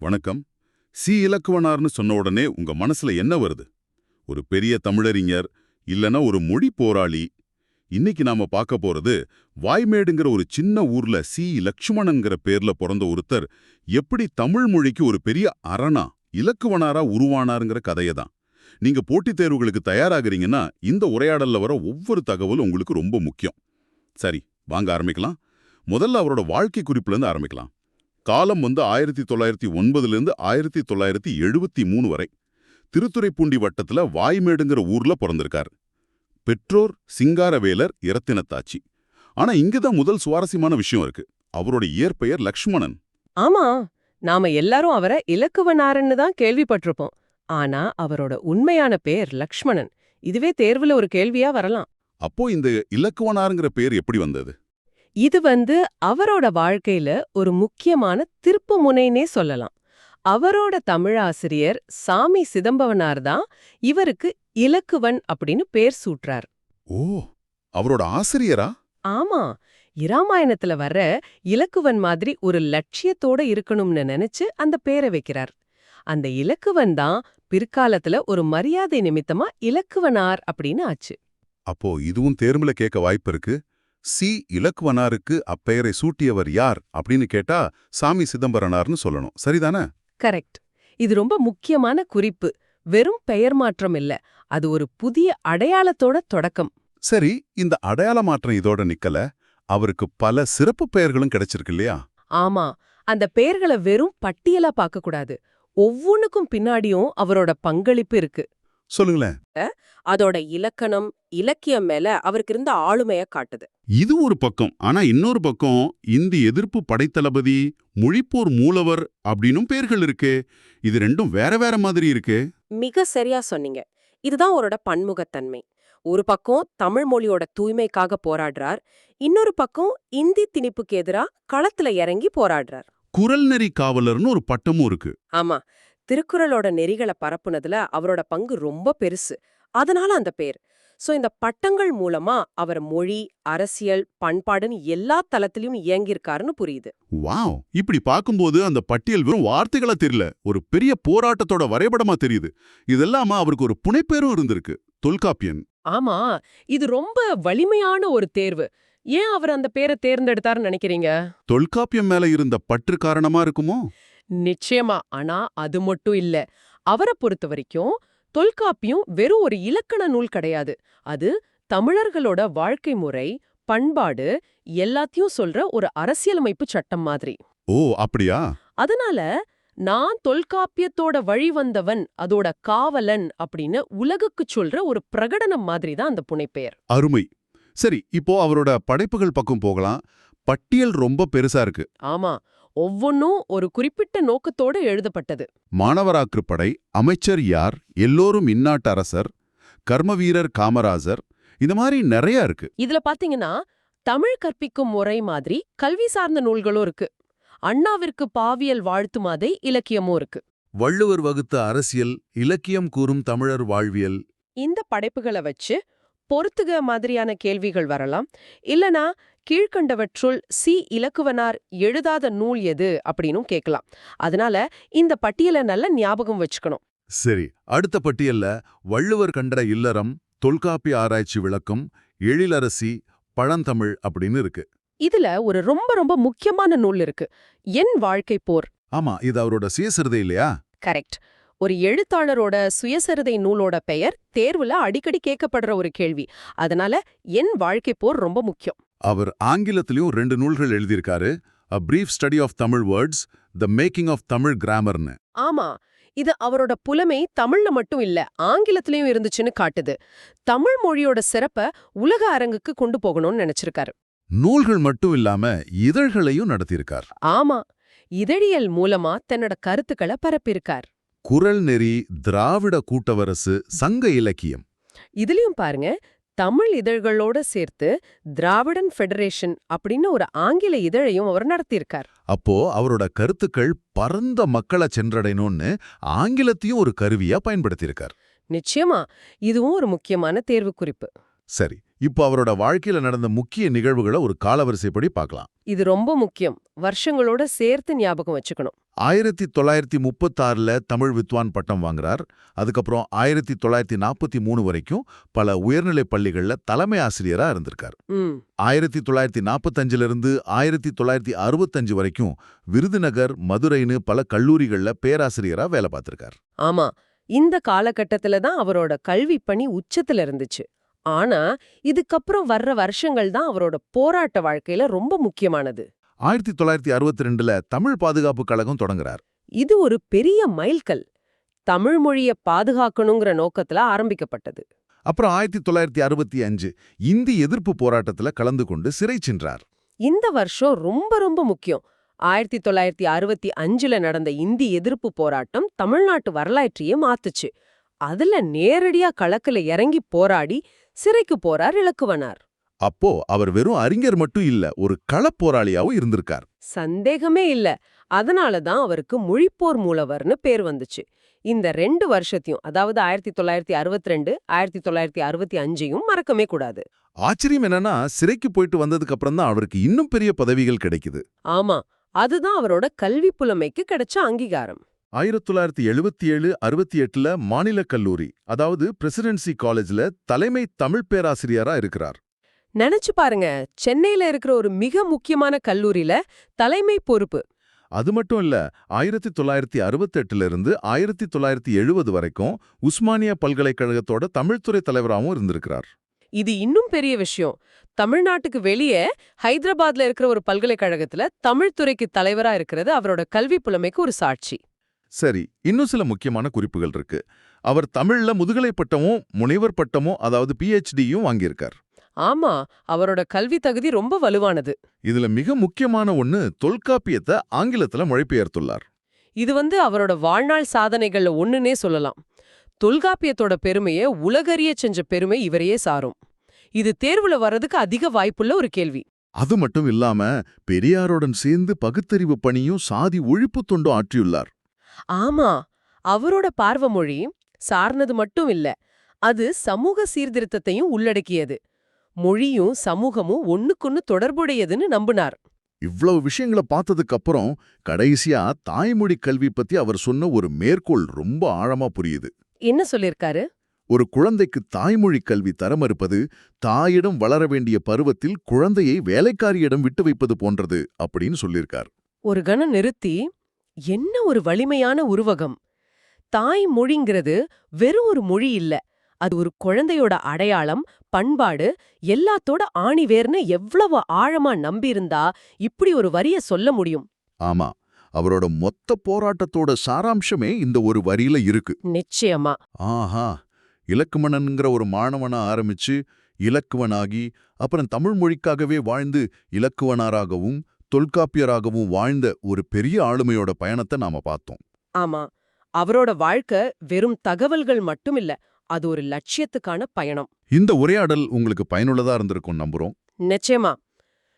வணக்கம். சி இலக்குவனார்னு சொன்ன உடனே உங்க மனசுல என்ன வருது? ஒரு பெரிய தமிழறிஞர் இல்லனா ஒரு மொழி போராளி. இன்னைக்கு நாம பார்க்க போறது வாய்மேடுங்கிற ஒரு சின்ன ஊர்ல சி லக்ஷ்மணங்கிற பேர்ல பிறந்த ஒருத்தர் எப்படி தமிழ் மொழிக்கு ஒரு பெரிய அரணா இலக்குவனாரா உருவானாருங்கிற கதையை தான். நீங்க போட்டித் தேர்வுகளுக்கு தயாராகிறீங்கன்னா இந்த உரையாடல்ல வர ஒவ்வொரு தகவலும் உங்களுக்கு ரொம்ப முக்கியம். சரி வாங்க ஆரம்பிக்கலாம். முதல்ல அவரோட வாழ்க்கை குறிப்புல இருந்து ஆரம்பிக்கலாம். காலம் வந்து ஆயிரத்தி தொள்ளாயிரத்தி ஒன்பதுலேருந்து ஆயிரத்தி தொள்ளாயிரத்தி எழுபத்தி மூணு வரை. திருத்துறைப்பூண்டி வட்டத்துல வாய்மேடுங்கிற ஊர்ல பிறந்திருக்கார். பெற்றோர் சிங்காரவேலர் இரத்தினத்தாச்சி. ஆனா இங்கதான் முதல் சுவாரஸ்யமான விஷயம் இருக்கு. அவரோட இயற்பெயர் லக்ஷ்மணன். ஆமா நாம எல்லாரும் அவரை இலக்குவனாரன்னு தான் கேள்விப்பட்டிருப்போம். ஆனா அவரோட உண்மையான பேர் லக்ஷ்மணன். இதுவே தேர்வுல ஒரு கேள்வியா வரலாம். அப்போ இந்த இலக்குவனாருங்கிற பேர் எப்படி வந்தது? இது வந்து அவரோட வாழ்க்கையில ஒரு முக்கியமான திருப்பு முனைனே சொல்லலாம். அவரோட தமிழாசிரியர் சாமி சிதம்பவனார் தான் இவருக்கு இலக்குவன் அப்படின்னு பேர் சூட்டுறார். ஓ அவரோட ஆசிரியரா? ஆமா இராமாயணத்துல வர்ற இலக்குவன் மாதிரி ஒரு லட்சியத்தோட இருக்கணும்னு நினைச்சு அந்த பேரை வைக்கிறார். அந்த இலக்குவன் தான் பிற்காலத்துல ஒரு மரியாதை நிமித்தமா இலக்குவனார் அப்படின்னு ஆச்சு. அப்போ இதுவும் தேர்வுல கேட்க வாய்ப்பு இருக்கு. சி இலக்குவனாருக்கு அப்பெயரை சூட்டியவர் யார் அப்படின்னு கேட்டா சாமி சிதம்பரனார்னு சொல்லணும். சரிதானே? கரெக்ட். இது ரொம்ப முக்கியமான குறிப்பு. வெறும் பெயர் மாற்றம் இல்ல. அது ஒரு புதிய அடையாளத்தோட தொடக்கம். சரி இந்த அடையாள மாற்றம் இதோட நிக்கல. அவருக்கு பல சிறப்பு பெயர்களும் கிடைச்சிருக்கு இல்லையா? ஆமா. அந்த பெயர்களை வெறும் பட்டியலா பார்க்க கூடாது. ஒவ்வொன்னுக்கும் பின்னாடியும் அவரோட பங்களிப்பு இருக்கு. சொல்லுங்களேன். அதோட இலக்கணம் இலக்கியம் மேல அவருக்கு இருந்த ஆளுமைய காட்டுது. இது ஒரு பக்கம். ஆனா இன்னொரு பக்கம் இந்தி எதிர்ப்பு படைத்தளபதி மொழிப்போர் மூலவர் அப்படின்னும் பெயர்கள் இருக்கே. இது ரெண்டும் வேற வேற மாதிரி இருக்கே. மிக சரியா சொன்னீங்க. இதுதான் அவரோட பன்முகத்தன்மை. ஒரு பக்கம் தமிழ் மொழியோட தூய்மைக்காக போராடுறார். இன்னொரு பக்கம் இந்தி திணிப்புக்கு எதிரா களத்துல இறங்கி போராடுறார். குரல் நெறி காவலர்னு ஒரு பட்டமும் இருக்கு. ஆமா. திருக்குறளோட நெறிகளை பரப்புனதுல அவரோட பங்கு ரொம்ப பெருசு. அதனால அந்த பேர். சோ இந்த பட்டங்கள் மூலமா அவர் மொழி அரசியல் பண்பாடுன்னு எல்லா தளத்திலயும் இயங்கியிருக்காருன்னு புரியுது. வாவ்! இப்படி பார்க்கும்போது அந்த பட்டியல் வெறும் வார்த்தைகளா தெரியல. ஒரு பெரிய போராட்டத்தோட வரைபடமா தெரியுது. இதெல்லாம அவருக்கு ஒரு புனைப்பேரும் இருந்திருக்கு. தொல்காப்பியன். ஆமா. இது ரொம்ப வலிமையான ஒரு தேர்வு. ஏன் அவர் அந்த பேரை தேர்ந்தெடுத்தாருன்னு நினைக்கிறீங்க? தொல்காப்பியம் மேல இருந்த பற்று காரணமா இருக்குமோ? நிச்சயமா. ஆனா அது மட்டும் இல்ல. அவரை பொறுத்த வரைக்கும் தொல்காப்பியம் வெறும் ஒரு இலக்கண நூல் கிடையாது. அது தமிழர்களோட வாழ்க்கை முறை பண்பாடு எல்லாத்தையும் சொல்ற ஒரு அரசியலமைப்பு சட்டம் மாதிரி. ஓ அப்படியா? அதனால நான் தொல்காப்பியத்தோட வழி வந்தவன் அதோட காவலன் அப்படின்னு உலகுக்கு சொல்ற ஒரு பிரகடனம் மாதிரி தான் அந்த புனைப்பெயர். அருமை. சரி இப்போ அவரோட படைப்புகள் பக்கம் போகலாம். பட்டியல் ரொம்ப பெருசா இருக்கு. ஆமா. ஒவ்வொன்னும் ஒரு குறிப்பிட்ட நோக்கத்தோட எழுதப்பட்டது. மாணவராக்குப்படை அமைச்சர் யார்? எல்லோரும் இந்நாட்டு அரசர் கர்மவீரர் காமராசர் இந்த மாதிரி நிறைய இருக்கு. இதுல பாத்தீங்கன்னா தமிழ் கற்பிக்கும் முறை மாதிரி கல்வி சார்ந்த நூல்களும் இருக்கு. அண்ணாவிற்கு பாவியல் வாழ்த்து மாதை இலக்கியமும் இருக்கு. வள்ளுவர் வகுத்த அரசியல் இலக்கியம் கூறும் தமிழர் வாழ்வியல். இந்த படைப்புகளை வச்சு பொறுத்துக மாதிரியான கேள்விகள் வரலாம். இல்லனா கீழ்க்கண்டவற்றுள் சி இலக்குவனார் எழுதாத நூல் எது அப்படின்னும் கேட்கலாம். அதனால இந்த பட்டியலை நல்ல ஞாபகம் வச்சுக்கணும். சரி அடுத்த பட்டியல்ல வள்ளுவர் கண்ட இல்லறம் தொல்காப்பிய ஆராய்ச்சி விளக்கம் எழிலரசி பழந்தமிழ் அப்படின்னு இருக்கு. இதுல ஒரு ரொம்ப ரொம்ப முக்கியமான நூல் இருக்கு. என் வாழ்க்கை போர். ஆமா இது அவரோட சுயசரிதை இல்லையா? கரெக்ட். ஒரு எழுத்தாளரோட சுயசரிதை நூலோட பெயர் தேர்வுல அடிக்கடி கேட்கப்படுற ஒரு கேள்வி. அதனால என் வாழ்க்கை போர் ரொம்ப முக்கியம். அவர் ஆங்கிலத்திலயும் ரெண்டு நூல்கள் எழுதியிருக்காரு. A brief study of Tamil words the making of Tamil கிராமர்னு ஆமா இது அவரோட புலமை தமிழ்ல மட்டும் இல்ல ஆங்கிலத்திலயும் இருந்துச்சுன்னு காட்டுது. தமிழ் மொழியோட சிறப்ப உலக அரங்குக்கு கொண்டு போகணும்னு நினைச்சிருக்காரு. நூல்கள் மட்டும் இல்லாம இதழ்களையும் நடத்தியிருக்கார். ஆமா இதழியல் மூலமா தன்னோட கருத்துக்களை பரப்பியிருக்கார். குரல் நெறி திராவிட கூட்டவரசு சங்க இலக்கியம். இதுலயும் பாருங்க தமிழ் இதழ்களோட சேர்த்து திராவிடன் ஃபெடரேஷன் அப்படின்னு ஒரு ஆங்கில இதழையும் அவர் நடத்தியிருக்கார். அப்போ அவரோட கருத்துக்கள் பரந்த மக்களை சென்றடையணும்னு ஆங்கிலத்தையும் ஒரு கருவியா பயன்படுத்தியிருக்கார். நிச்சயமா. இதுவும் ஒரு முக்கியமான தேர்வு குறிப்பு சரி இப்போ அவரோட வாழ்க்கையில நடந்த முக்கிய நிகழ்வுகளை ஒரு காலவரிசைப்படி பார்க்கலாம். இது ரொம்ப முக்கியம். வருஷங்களோட சேர்த்து ஞாபகம் வச்சுக்கணும். ஆயிரத்தி தொள்ளாயிரத்தி முப்பத்தாறுல தமிழ் வித்வான் பட்டம் வாங்குறார். அதுக்கப்புறம் ஆயிரத்தி தொள்ளாயிரத்தி நாற்பத்தி மூணு வரைக்கும் பல உயர்நிலைப் பள்ளிகள்ல தலைமை ஆசிரியரா இருந்திருக்கார். ஆயிரத்தி தொள்ளாயிரத்தி நாற்பத்தஞ்சுல இருந்து ஆயிரத்தி தொள்ளாயிரத்தி அறுபத்தஞ்சு வரைக்கும் விருதுநகர் மதுரைன்னு பல கல்லூரிகள்ல பேராசிரியரா வேலை பார்த்திருக்கார். ஆமா இந்த காலகட்டத்துல தான் அவரோட கல்வி பணி உச்சத்துல இருந்துச்சு. ஆனா இதுக்கப்புறம் வர்ற வருஷங்கள் தான் அவரோட போராட்ட வாழ்க்கையில ரொம்ப முக்கியமானது. ஆயிரத்தி தொள்ளாயிரத்தி அறுபத்தி ரெண்டுல தமிழ் பாதுகாப்பு கழகம் தொடங்குறார். இது ஒரு பெரிய மைல்கல். தமிழ் மொழிய பாதுகாக்கணுங்கிற நோக்கத்துல ஆரம்பிக்கப்பட்டது. அப்புறம் ஆயிரத்தி தொள்ளாயிரத்தி அறுபத்தி அஞ்சு இந்தி எதிர்ப்பு போராட்டத்துல கலந்து கொண்டு சிறை சென்றார். இந்த வருஷம் ரொம்ப ரொம்ப முக்கியம். ஆயிரத்தி தொள்ளாயிரத்தி அறுபத்தி அஞ்சுல நடந்த இந்தி எதிர்ப்பு போராட்டம் தமிழ்நாட்டு வரலாற்றையே மாத்துச்சு. அதுல நேரடியா களத்துல இறங்கி போராடி சிறைக்கு போறார் இலக்குவனார். அப்போ அவர் வெறும் அறிஞர் மட்டும் இல்ல ஒரு களப் போராளியாவும் இருந்திருக்கார். சந்தேகமே இல்ல. அதனால தான் அவருக்கு மொழிப்போர் மூலவர்னு பேர் வந்துச்சு. இந்த ரெண்டு வருஷத்தையும் அதாவது ஆயிரத்தி தொள்ளாயிரத்தி அறுபத்தி ரெண்டு ஆயிரத்தி தொள்ளாயிரத்தி அறுபத்தி அஞ்சையும் மறக்கவே கூடாது. ஆச்சரியம் என்னன்னா சிறைக்கு போயிட்டு வந்ததுக்கு அப்புறம் தான் அவருக்கு இன்னும் பெரிய பதவிகள் கிடைக்குது. ஆமா அதுதான் அவரோட கல்வி புலமைக்கு கிடைச்ச அங்கீகாரம். ஆயிரத்தி தொள்ளாயிரத்தி எழுபத்தி ஏழு அறுபத்தி எட்டுல மாநில கல்லூரி அதாவது பிரசிடென்சி காலேஜ்ல தலைமை தமிழ் பேராசிரியரா இருக்கிறார். நினைச்சு பாருங்க சென்னையில இருக்கிற ஒரு மிக முக்கியமான கல்லூரியில தலைமை பொறுப்பு. அது மட்டும் இல்ல ஆயிரத்தி தொள்ளாயிரத்தி அறுபத்தெட்டுல இருந்து ஆயிரத்தி தொள்ளாயிரத்தி எழுபது வரைக்கும் உஸ்மானியா பல்கலைக்கழகத்தோட தமிழ்துறை தலைவராகவும் இருந்திருக்கிறார். இது இன்னும் பெரிய விஷயம். தமிழ்நாட்டுக்கு வெளியே ஹைதராபாத்ல இருக்கிற ஒரு பல்கலைக்கழகத்துல தமிழ் துறைக்கு தலைவரா இருக்கிறது அவரோட கல்வி புலமைக்கு ஒரு சாட்சி. சரி இன்னும் சில முக்கியமான குறிப்புகள் இருக்கு. அவர் தமிழ்ல முதுகலை பட்டமும் முனைவர் பட்டமும் அதாவது பிஹெச்டியும் வாங்கியிருக்கார். ஆமா அவரோட கல்வி தகுதி ரொம்ப வலுவானது. இதுல மிக முக்கியமான ஒண்ணு தொல்காப்பியத்தை ஆங்கிலத்துல மொழிபெயர்த்துள்ளார். இது வந்து அவரோட வாழ்நாள் சாதனைகள்ல ஒண்ணுனே சொல்லலாம். தொல்காப்பியத்தோட பெருமையை உலகறிய செஞ்ச பெருமை இவரையே சாரும். இது தேர்வுல வர்றதுக்கு அதிக வாய்ப்புள்ள ஒரு கேள்வி. அது மட்டும் இல்லாம பெரியாருடன் சேர்ந்து பகுத்தறிவு பணியும் சாதி ஒழிப்பு தொண்டும் ஆற்றியுள்ளார். ஆமா அவரோட பார்வை மொழி சார்ந்தது மட்டும் இல்ல அது சமூக சீர்திருத்தத்தையும் உள்ளடக்கியது. மொழியும் சமூகமும் ஒண்ணுக்கொன்னு தொடர்புடையதுன்னு நம்பினார். இவ்வளவு விஷயங்களை பார்த்ததுக்கு அப்புறம் கடைசியா தாய்மொழி கல்வி பத்தி அவர் சொன்ன ஒரு மேற்கோள் ரொம்ப ஆழமா புரியுது. என்ன சொல்லிருக்காரு? ஒரு குழந்தைக்கு தாய்மொழி கல்வி தர மறுப்பது தாயிடம் வளர வேண்டிய பருவத்தில் குழந்தையை வேலைக்காரியிடம் விட்டு வைப்பது போன்றது அப்படின்னு சொல்லியிருக்கார் ஒரு கணம் நிறுத்தி என்ன ஒரு வலிமையான உருவகம். தாய் மொழிங்கிறது வெறும் ஒரு மொழி இல்ல அது ஒரு குழந்தையோட அடையாளம் பண்பாடு எல்லாத்தோட ஆணிவேர்னு எவ்வளவு ஆழமா நம்பியிருந்தா இப்படி ஒரு வரிய சொல்ல முடியும். ஆமா அவரோட மொத்த போராட்டத்தோட சாராம்சமே இந்த ஒரு வரியில இருக்கு. நிச்சயமா. ஆஹா இலக்குமணன்ங்கிற ஒரு மாணவனா ஆரம்பிச்சு இலக்குவனாகி அப்புறம் தமிழ் மொழிக்காகவே வாழ்ந்து இலக்குவனாராகவும் தொல்காப்பியராகவும் வாழ்ந்த ஒரு பெரிய ஆளுமையோட பயணத்தை நாம பார்த்தோம். ஆமா அவரோட வாழ்க்கை வெறும் தகவல்கள் மட்டும் இல்ல அது ஒரு லட்சியத்துக்கான பயணம். இந்த உரையாடல் உங்களுக்கு பயனுள்ளதா இருந்திருக்கும் நம்புறோம். நிச்சயமா.